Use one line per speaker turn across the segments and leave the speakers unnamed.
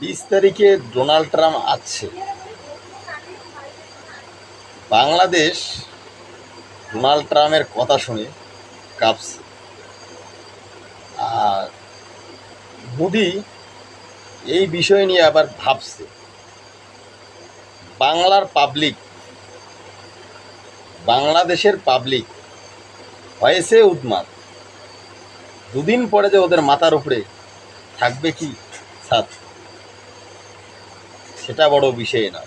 বিশ তারিখে Donald Trump আসছে বাংলাদেশ ডোনাল্ড ট্রাম্পের কথা শুনে কাঁপছে। আর মোদি এই বিষয় নিয়ে আবার ভাবছে। বাংলার পাবলিক, বাংলাদেশের পাবলিক হয়েছে উদ্মাদ। দুদিন পরে যে ওদের মাথার উপরে থাকবে কি ছাদ সেটা বড় বিষয় না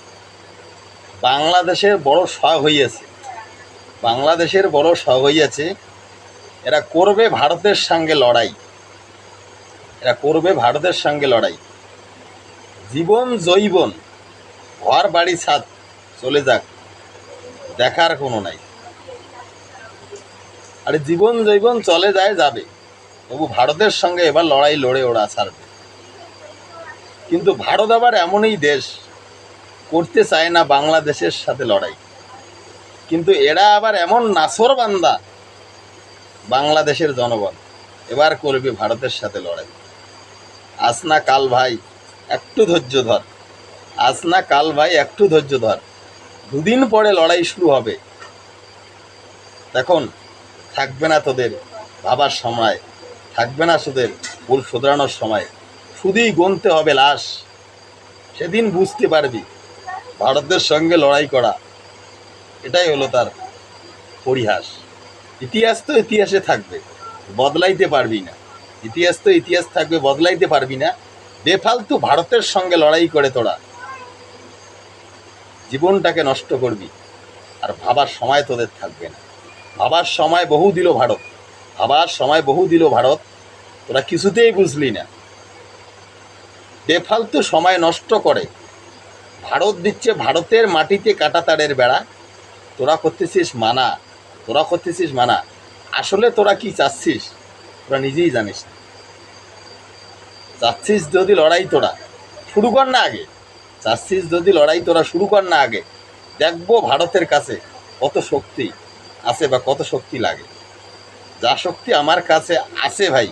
বাংলাদেশের বড় শখ হইয়াছে। বাংলাদেশের বড় শখ হইয়াছে, এরা করবে ভারতের সঙ্গে লড়াই। এরা করবে ভারতের সঙ্গে লড়াই। জীবন জৈবন, ঘর বাড়ি ছাদ, চলে যাক, দেখার কোনো নাই। আরে জীবন জৈবন চলে যায় যাবে, তবু ভারতের সঙ্গে এবার লড়াই লড়ে ওরা ছাড়বে। কিন্তু ভারত আবার এমনই দেশ, করতে চায় না বাংলাদেশের সাথে লড়াই। কিন্তু এরা আবার এমন নাসর বান্দা, বাংলাদেশের জনগণ, এবার করবে ভারতের সাথে লড়াই। আজ না কাল ভাই, একটু ধৈর্য ধর। আজ না কাল ভাই, একটু ধৈর্য ধর। দুদিন পরে লড়াই শুরু হবে। তখন থাকবে না তোদের ভাবার সময়, থাকবে না তোদের ভুল শোধরানোর সময়। শুধুই গুনতে হবে লাশ। সেদিন বুঝতে পারবি ভারতের সঙ্গে লড়াই করা, এটাই হলো তার পরিহাস। ইতিহাস তো ইতিহাসে থাকবে, বদলাইতে পারবি না। ইতিহাস তো ইতিহাস থাকবে, বদলাইতে পারবি না। বেফালতু ভারতের সঙ্গে লড়াই করে তোরা। জীবনটাকে নষ্ট করবি, আর ভাবার সময় তোদের থাকবে না। ভাবার সময় বহু দিল ভারত, ভাবার সময় বহু দিল ভারত, তোরা কিছুতেই বুঝলি না। বেফালতু সময় নষ্ট করে। ভারত দিচ্ছে ভারতের মাটিতে কাটাতারের বেড়া। তোরা করতেছিস মানা, তোরা করতেছিস মানা। আসলে তোরা কি চাচ্ছিস? তোরা নিজেই জানিস না। চাচ্ছিস যদি লড়াই তোরা, শুরু কর না আগে। চাচ্ছিস যদি লড়াই তোরা, শুরু কর না আগে। দেখব ভারতের কাছে কত শক্তি আছে বা কত শক্তি লাগে। যা শক্তি আমার কাছে আছে ভাই,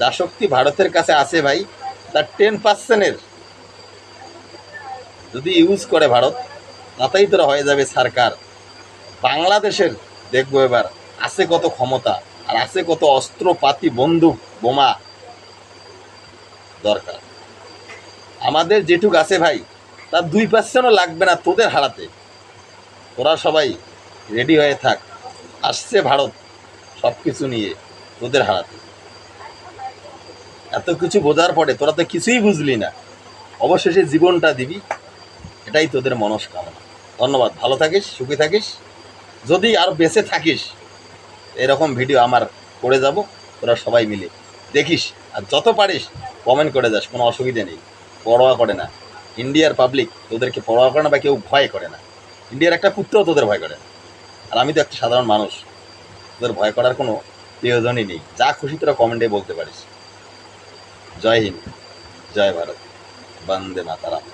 যা শক্তি ভারতের কাছে আছে ভাই তার টেন পার্সেন্টের যদি ইউজ করে ভারত, তাতেই তোরা হয়ে যাবে সরকার। বাংলাদেশের দেখব এবার আছে কত ক্ষমতা আর আছে কত অস্ত্রপাতি বন্দুক বোমা দরকার। আমাদের যেটুক আছে ভাই, তার দুই পার্সেন্টও লাগবে না তোদের হারাতে। তোরা সবাই রেডি হয়ে থাক। আসছে ভারত সব কিছু নিয়ে তোদের হারাতে। এত কিছু বোঝার পরে তোরা তো কিছুই বুঝলি না। অবশেষে জীবনটা দিবি। এটাই তোদের মনস্কামনা। ধন্যবাদ। ভালো থাকিস, সুখী থাকিস। যদি আর বেঁচে থাকিস, এরকম ভিডিও আমার করে যাব। তোরা সবাই মিলে দেখিস। আর যত পারিস কমেন্ট করে যাস। কোনো অসুবিধে নেই। পরোয়া করে না। ইন্ডিয়ার পাবলিক তোদেরকে পরোয়া করে না বা কেউ ভয় করে না। ইন্ডিয়ার একটা পুত্রও তোদের ভয় করে না। আর আমি তো একটা সাধারণ মানুষ। তোদের ভয় করার কোনো প্রয়োজনই নেই। যা খুশি তোরা কমেন্টে বলতে পারিস। জয় হিন্দ জয় ভারত বন্দে মাতারাম।